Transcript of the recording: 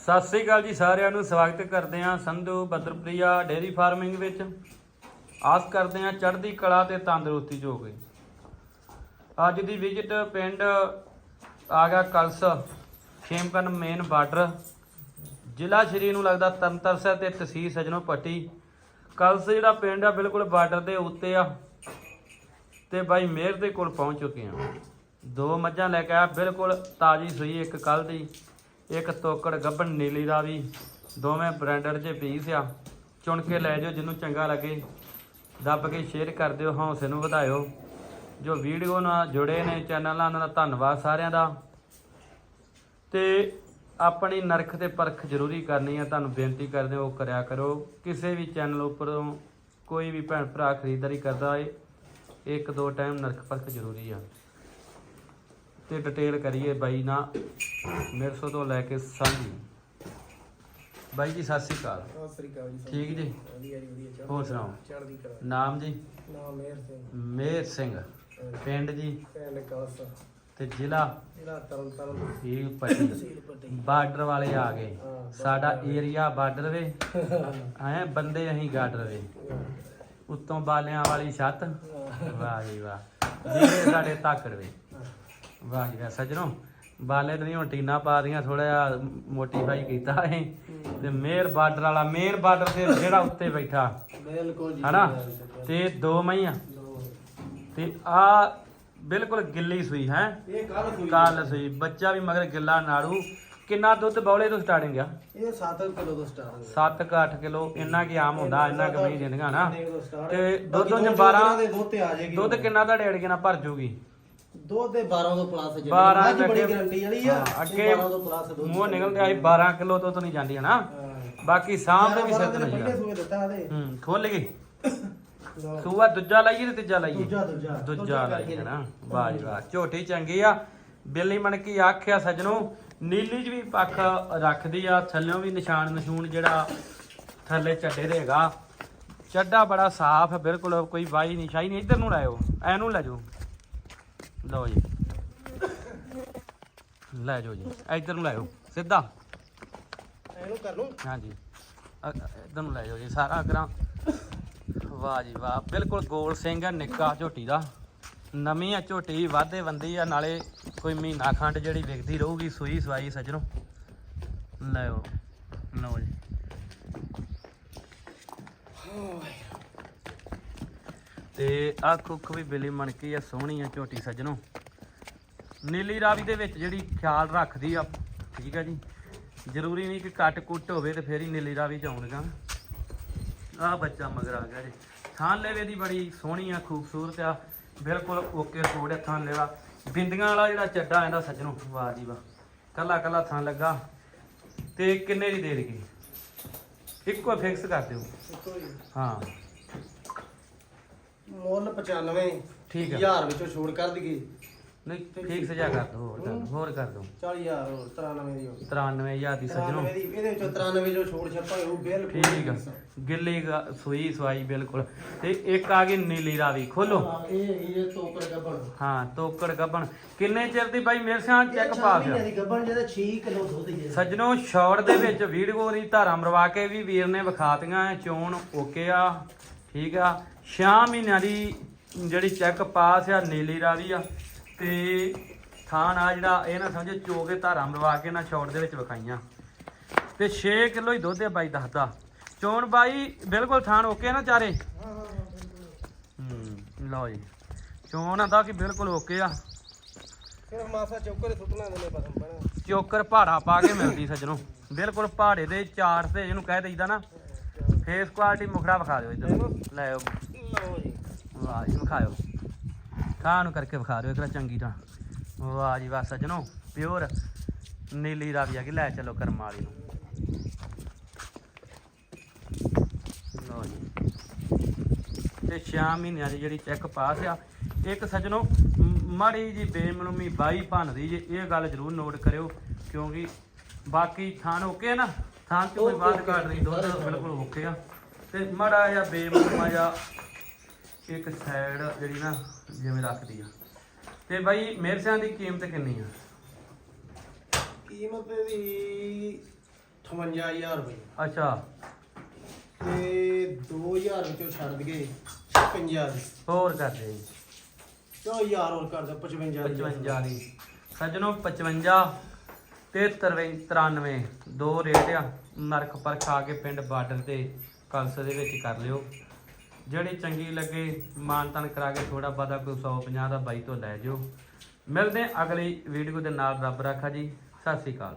ਸਤਿ ਸ੍ਰੀ ਅਕਾਲ ਜੀ ਸਾਰਿਆਂ ਨੂੰ, ਸਵਾਗਤ ਕਰਦੇ ਹਾਂ ਸੰਧੂ ਬਦਰਪ੍ਰਿਆ ਡੇਅਰੀ ਫਾਰਮਿੰਗ ਵਿੱਚ। ਆਸ ਕਰਦੇ ਹਾਂ ਚੜ੍ਹਦੀ ਕਲਾ ਤੇ ਤੰਦਰੁਸਤੀ ਜੋਗੇ ਅੱਜ ਦੀ ਵਿਜ਼ਿਟ ਪਿੰਡ ਆ ਗਿਆ ਕਲਸ, ਖੇਮਕਰਨ ਮੇਨ ਬਾਰਡਰ। ਜ਼ਿਲ੍ਹਾ ਸ਼੍ਰੀ ਨੂੰ ਲੱਗਦਾ ਤਰਨਤਾਰਨ ਸਾਹਿਬ ਤੇ ਤਹਿਸੀਲ ਸਜਣੋ ਪੱਟੀ। ਕਲਸ ਜਿਹੜਾ ਪਿੰਡ ਆ, ਬਿਲਕੁਲ ਬਾਰਡਰ ਦੇ ਉੱਤੇ ਆ। ਤੇ ਬਾਈ ਮੇਰ ਦੇ ਕੋਲ ਪਹੁੰਚ ਚੁੱਕੇ ਆ ਦੋ ਮੱਝਾਂ ਲੈ ਕੇ ਆ ਬਿਲਕੁਲ ਤਾਜੀ ਸੂਈ ਇੱਕ ਕੱਲ ਦੀ। ਇੱਕ ਤੋਕੜ ਗੱਭਣ ਨੀਲੀ ਦਾ ਵੀ, ਦੋਵੇਂ ਬ੍ਰਾਂਡਡ ਜੇ ਪੀਸ ਆ। ਚੁਣ ਕੇ ਲੈ ਜਾਓ, ਜਿਹਨੂੰ ਚੰਗਾ ਲੱਗੇ। ਦੱਬ ਕੇ ਸ਼ੇਅਰ ਕਰ ਦਿਓ ਹੌਸਲੇ ਨੂੰ ਵਧਾਇਓ। ਜੋ ਵੀਡੀਓ ਨਾਲ ਜੁੜੇ ਨੇ ਚੈਨਲ ਨਾਲ ਉਹਨਾਂ ਦਾ ਧੰਨਵਾਦ ਸਾਰਿਆਂ ਦਾ। ਤੇ ਆਪਣੀ ਨਰਖ ਤੇ ਪਰਖ ਜ਼ਰੂਰੀ ਕਰਨੀ ਆ, ਤੁਹਾਨੂੰ ਬੇਨਤੀ ਕਰਦੇ ਹਾਂ, ਉਹ ਕਰਿਆ ਕਰੋ। ਕਿਸੇ ਵੀ ਚੈਨਲ ਉੱਪਰੋਂ ਕੋਈ ਵੀ ਭੈਣ ਭਰਾ ਖਰੀਦਦਾਰੀ ਕਰਦਾ ਏ ਇੱਕ ਦੋ ਟਾਈਮ ਨਰਖ ਪਰਖ ਜ਼ਰੂਰੀ ਆ। ਤੇ ਡਿਟੇਲ ਕਰੀਏ ਬਾਈ ਨਾ ਮਿਰਸੋ ਤੋਂ ਲੈ ਕੇ ਸਾਂਝੀ। ਬਾਈ ਜੀ ਸਤਿ ਸ੍ਰੀ ਅਕਾਲ। ਸਤਿ ਸ੍ਰੀ ਅਕਾਲ ਜੀ ਸਭ ਠੀਕ ਜੀ? ਵਧੀਆ ਜੀ ਵਧੀਆ ਚੜ੍ਹਦੀ ਹੋਰ ਸੁਣਾਓ? ਚੜ੍ਹਦੀ ਕਲਾ। ਨਾਮ ਜੀ? ਨਾਮ ਮੇਰ ਸਿੰਘ। ਮੇਰ ਸਿੰਘ। ਪਿੰਡ ਜੀ? ਪਿੰਡ ਕਲਸ। ਤੇ ਜ਼ਿਲ੍ਹਾ? ਜ਼ਿਲ੍ਹਾ ਤਰਨ ਤਾਰਨ ਇਹ ਪੱਟੀ ਤਹਿਸੀਲ ਪੱਟੀ ਬਾਰਡਰ ਵਾਲੇ ਆ ਗਏ। ਸਾਡਾ ਏਰੀਆ ਬਾਰਡਰ ਵੇ। ਐ ਬੰਦੇ ਅਸੀਂ ਗਾਡਰ ਵੇ। ਉੱਤੋਂ ਬਾਲਿਆਂ ਵਾਲੀ ਛੱਤ। ਵਾਹ ਜੀ ਵਾਹ। ਜਿਹੜੇ ਸਾਡੇ ਤਾਕੜ ਵੇ। ਵਾਹ ਜੀ ਵਾਹ ਸੱਜਣੋ। ਬਾਲੇ ਤੇ ਨਹੀਂ ਹੁਣ ਟੀਨਾ ਪਾ ਦੀਆਂ ਥੋੜਾ ਜਿਹਾ ਮੋਟੀਫਾਈ ਕੀਤਾ ਹੈ। ਤੇ ਮੇਰ ਬਾਰਡਰ ਵਾਲਾ ਮੇਨ ਬਾਰਡਰ ਤੇ ਜਿਹੜਾ ਉੱਤੇ ਬੈਠਾ। ਬਿਲਕੁਲ ਜੀ ਹਨਾ? ਤੇ ਦੋ ਮਈਆਂ। ਤੇ ਆ ਬਿਲਕੁਲ ਗਿੱਲੀ ਸੂਈ ਹੈ? ਇਹ ਕੱਲ ਸੂਈ। ਕਾਲ ਸੂਈ। ਬੱਚਾ ਵੀ ਮਗਰ ਗਿੱਲਾ ਨਾੜੂ। ਕਿੰਨਾ ਦੁੱਧ ਬੌਲੇ ਤੋਂ ਸਟਾਰਟਿੰਗ ਆ? ਇਹ 7 ਕਿਲੋ ਤੋਂ ਸਟਾਰਟ 7 ਕ 8 ਕਿਲੋ ਇੰਨਾ ਕੀ ਆਮ ਹੁੰਦਾ ਇੰਨਾ ਕਿ ਨਹੀਂ ਦਿੰਦੀਆਂ ਨਾ। ਤੇ ਦੁੱਧ ਚ 12 ਦੇ ਦੁੱਧ ਤੇ ਆ ਜਾਏਗੀ। ਦੁੱਧ ਕਿੰਨਾ ਤੁਹਾਡੇ ਅੜਗੇ ਨਾਲ ਭਰ ਜੂਗੀ? ਦੁੱਧ ਦੇ 12 ਤੋਂ ਪਲੱਸ ਜਿਹੜੀ 12 ਮੱਝ ਬੜੀ ਅੱਗੇ- ਗਰੰਟੀ ਵਾਲੀ ਆ। ਹਾਂ, ਅੱਗੇ 12 ਤੋਂ ਪਲੱਸ ਦੁੱਧ ਮੂੰਹ ਨਿਕਲਦੇ ਆਈ 12 ਕਿਲੋ ਤੋਂ ਤਾਂ ਨਹੀਂ ਜਾਂਦੀ ਹਨਾ। ਬਾਕੀ ਸਾਂਭ ਦੇ ਵੀ ਦਿਨ ਨਹੀਂ ਪਹਿਲੇ ਸੂਏ ਦਿੱਤਾ ਇਹਦੇ ਹੂੰ ਖੋਲ ਗਈ ਲਓ। ਸੂਆ ਦੂਜਾ ਲਾਈਏ ਤੇ ਤੀਜਾ ਲਾਈਏ? ਦੂਜਾ ਦੂਜਾ। ਦੂਜਾ ਲਾਈਏ ਹਨਾ ਵਾਹ ਜੀ ਵਾਹ। ਝੋਟੀ ਚੰਗੀ ਆ। ਬਿੱਲੀ ਮਣ ਕੀ ਆਖਿਆ ਸਜਣੋ ਨੀਲੀ 'ਚ ਵੀ ਪੱਖ ਰੱਖਦੀ ਆ ਥੱਲਿਓਂ ਵੀ ਨਿਸ਼ਾਨ ਨਿਸ਼ੂਨ ਜਿਹੜਾ ਥੱਲੇ ਚੱਡੇ ਦੇ ਹੈਗਾ। ਚੱਡਾ ਬੜਾ ਸਾਫ਼ ਬਿਲਕੁਲ ਕੋਈ ਵਾਈ ਨਹੀਂ ਸ਼ਾਈ ਨਹੀਂ। ਇੱਧਰ ਨੂੰ ਲਾਇਓ ਐਨੂੰ ਲੈ ਜਾਓ। ਲਓ ਜੀ। ਲੈ ਜਾਓ ਜੀ। ਇੱਧਰ ਨੂੰ ਲਾਇਓ ਸਿੱਧਾ। ਇਹਨੂੰ ਕਰ ਲੂੰ ਹਾਂਜੀ। ਅ- ਅ- ਇੱਧਰ ਨੂੰ ਲੈ ਜਾਓ ਜੀ। ਸਾਰਾ ਗਰਾਂ ਵਾਹ ਜੀ ਵਾਹ। ਬਿਲਕੁਲ ਗੋਲ ਸਿੰਘ ਹੈ ਨਿੱਕਾ ਝੋਟੀ ਦਾ। ਨਵੀਂ ਆ ਝੋਟੀ ਵਾਧੇ ਬੰਦੀ ਆ। ਨਾਲੇ ਕੋਈ ਮਹੀਨਾ ਖੰਡ ਜਿਹੜੀ ਵਿਕਦੀ ਰਹੂਗੀ ਸੂਈ ਸਵਾਈ ਸੱਜਣੋ। ਲਿਓ ਲਓ ਜੀ। ਤੇ ਆ ਕੁੱਖ ਵੀ ਬਿਲੀ ਮਣਕੀ ਆ ਸੋਹਣੀ ਆ ਝੋਟੀ ਸੱਜਣੋ। ਨੀਲੀ ਰਾਵੀ ਦੇ ਵਿੱਚ ਜਿਹੜੀ ਖਿਆਲ ਰੱਖਦੀ ਆ ਠੀਕ ਆ ਜੀ। ਜ਼ਰੂਰੀ ਨਹੀਂ ਕਿ ਕੱਟ ਕੁੱਟ ਹੋਵੇ ਤੇ ਫੇਰ ਹੀ ਨੀਲੀ ਰਾਵੀ ਚ ਆਉਣਗਾ। ਆ ਬੱਚਾ ਮਗਰ ਆ ਗਿਆ ਜੀ। ਥਾਂ ਲੈਵੇ ਦੀ ਬੜੀ ਸੋਹਣੀ ਆ ਖੂਬਸੂਰਤ ਆ। ਬਿਲਕੁਲ ਓਕੇ ਰਿਪੋਰਟ ਹੈ ਥਾਂ ਲੈਵਾ ਬਿੰਦੀਆਂ ਵਾਲਾ ਜਿਹੜਾ ਚੱਡਾ ਇਹਦਾ ਸੱਜਣੋ ਵਾਹ ਜੀ ਵਾਹ। ਕੱਲਾ ਕੱਲਾ ਥਾਂ ਲੱਗਾ। ਤੇ ਕਿੰਨੇ ਦੀ ਦੇ ਦੇਗੀ ਇੱਕੋ ਫਿਕਸ ਕਰ ਦਿਓ। ਹੀ। ਹਾਂ ਮੁੱਲ 95 ਠੀਕ ਆ। ਹਜ਼ਾਰ ਵਿੱਚੋਂ ਛੋੜ ਕਰ ਦਈਏ। ਨਹੀਂ ਫਿਕਸ ਜਾ ਕਰ ਦਿਓ ਹੋਰ ਕਰ ਦਿਓ ਹੋਰ ਕਰ ਦਿਓ 40000 ਹੋਰ 93 ਦੀ ਹੋਰ 93000 ਦੀ ਸੱਜਣੋ 93 ਦੀ ਇਹਦੇ ਵਿੱਚੋਂ 93 ਜੋ ਛੋੜ ਛੱਪਾ ਉਹ ਬਿਲਕੁਲ। ਠੀਕ ਆ। ਗਿੱਲੀ ਗਾ- ਸੂਈ ਸਵਾਈ ਬਿਲਕੁਲ। ਤੇ ਇੱਕ ਆ ਗਈ ਨੀਲੀ ਰਾਵੀ ਖੋਲੋ। ਹਾਂ, ਇਹ ਇਹ ਤੋਕੜ ਗੱਬਣ। ਹਾਂ ਤੋਕੜ ਗੱਬਣ। ਕਿੰਨੇ ਚਿਰ ਦੀ ਬਾਈ ਮੇਰੇ ਸਾਹ ਚੈੱਕ ਪਾਸ ਆ? ਦੀ ਗੱਬਣ ਜਿਹਦਾ 6 ਕਿਲੋ ਦੁੱਧ ਹੀ ਹੈ। ਸੱਜਣੋ ਸ਼ਾਰਟ ਦੇ ਵਿੱਚ ਵੀਡੀਓ ਦੀ ਧਾਰਾਂ ਮਰਵਾ ਕੇ ਵੀ ਵੀਰ ਨੇ ਵਿਖਾਤੀਆਂ ਚੋਣ ਓਕੇ ਆ। ਠੀਕ ਆ। 6 ਮਹੀਨਿਆਂ ਦੀ ਜਿਹੜੀ ਚੈੱਕ ਪਾਸ ਆ ਨੀਲੀ ਰਾਵੀ ਆ। ਤੇ ਥਾਣ ਆ ਜਿਹੜਾ ਇਹ ਨਾ ਸਮਝੇ ਚੋ ਕੇ ਧਾਰਾਂ ਮਰਵਾ ਕੇ ਨਾ ਸ਼ਾਰਟ ਦੇ ਵਿੱਚ ਵਿਖਾਈਆਂ। ਤੇ 6 ਕਿਲੋ ਹੀ ਦੁੱਧ ਆ ਬਾਈ ਦੱਸਦਾ ਚੋਣ ਬਾਈ ਬਿਲਕੁਲ ਥਾਣ ਓਕੇ ਨਾ ਚਾਰੇ? ਹੂੰ ਲਓ ਜੀ। ਚੋਣ ਆਂਦਾ ਕਿ ਬਿਲਕੁਲ ਓਕੇ ਆ। ਫਿਰ ਮਾਸਾ ਚੌਕਰ ਸੁੱਟਣਾ ਦੇ ਨੇ ਪੈਣਾ ਚੋਕਰ ਪਹਾੜਾ ਪਾ ਕੇ ਮਿਲਦੀ ਸੱਜਣੋ। ਬਿਲਕੁਲ ਪਹਾੜੇ ਦੇ ਚਾਰ ਤੇ ਇਹਨੂੰ ਕਹਿ ਦਈਦਾ ਨਾ। ਫੇਸ ਕੁਆਲਿਟੀ ਮੁਖੜਾ ਵਿਖਾ ਦਿਓ ਇੱਧਰ। ਲੈ ਆਓ। ਲਓ ਜੀ। ਵਾਹ ਜੀ ਵਿਖਾਇਓ। ਖਾਂ ਨੂੰ ਕਰਕੇ ਵਿਖਾ ਦਿਓ ਇੱਕ ਵਾਰ ਚੰਗੀ ਤਰ੍ਹਾਂ ਵਾਹ ਜੀ ਵਾਹ ਸੱਜਣੋ ਪਿਓਰ ਨੀਲੀ ਰਾਵੀ ਆ ਕਿ ਲੈ ਚਲੋ ਕਰਮ ਵਾਲੀ ਨੂੰ। ਲਓ ਜੀ। ਤੇ 6 ਮਹੀਨਿਆਂ ਦੀ ਜਿਹੜੀ ਚੈੱਕ ਪਾਸ ਆ ਇੱਕ ਸੱਜਣੋ ਮਾੜੀ ਜੀ ਬੇਮਲੂਮੀ ਬਾਈ ਭੰਨਦੀ ਜੇ ਇਹ ਗੱਲ ਜ਼ਰੂਰ ਨੋਟ ਕਰਿਓ ਕਿਉਂਕਿ ਬਾਕੀ ਥਾਨ ਓਕੇ ਨਾ। ਥਾਨ ਚ ਕੋਈ ਬਾਤ ਘਾਟ ਨਹੀਂ ਦੁੱਧ ਬਿਲਕੁਲ ਓਕੇ ਆ। ਤੇ ਮਾੜਾ ਜਿਹਾ ਬੇਮਲੂਮਾ ਜਿਹਾ ਇੱਕ ਸਾਈਡ ਜਿਹੜੀ ਨਾ ਜਿਵੇਂ ਰੱਖਦੀ ਆ। ਤੇ ਬਾਈ ਮਿਰਚਾਂ ਦੀ ਕੀਮਤ ਕਿੰਨੀ ਆ? ਕੀਮਤ ਦੀ 58000 ਰੁਪਏ। ਅੱਛਾ। ਤੇ 2000 ਵਿੱਚੋਂ ਛੱਡ ਦਈਏ 50 ਦੀ। ਹੋਰ ਕਰਦੇ ਜੀ ਚੋ ਯਾਰ ਹੋਰ ਕਰ ਦੇ 55 ਦੀ। 55 ਦੀ। ਸੱਜਣੋ 55 ਤੇ 93 ਦੋ ਰੇਟ ਆ। ਨਰਖ ਪਰਖ ਆ ਕੇ ਪਿੰਡ ਬਾਰਡਰ ਤੇ ਕਲਸ ਦੇ ਵਿੱਚ ਕਰ ਲਿਓ। ਜਿਹੜੀ ਚੰਗੀ ਲੱਗੇ ਮਾਨਤਨ ਕਰਾ ਕੇ ਥੋੜਾ ਬਾਦਾ ਕੋਈ 150 ਦਾ ਬਾਈ ਤੋਂ ਲੈ ਜਿਓ। ਮਿਲਦੇ ਅਗਲੀ ਵੀਡੀਓ ਦੇ ਨਾਲ। ਰੱਬ ਰਾਖਾ ਜੀ। ਸਤਿ ਸ੍ਰੀ ਅਕਾਲ।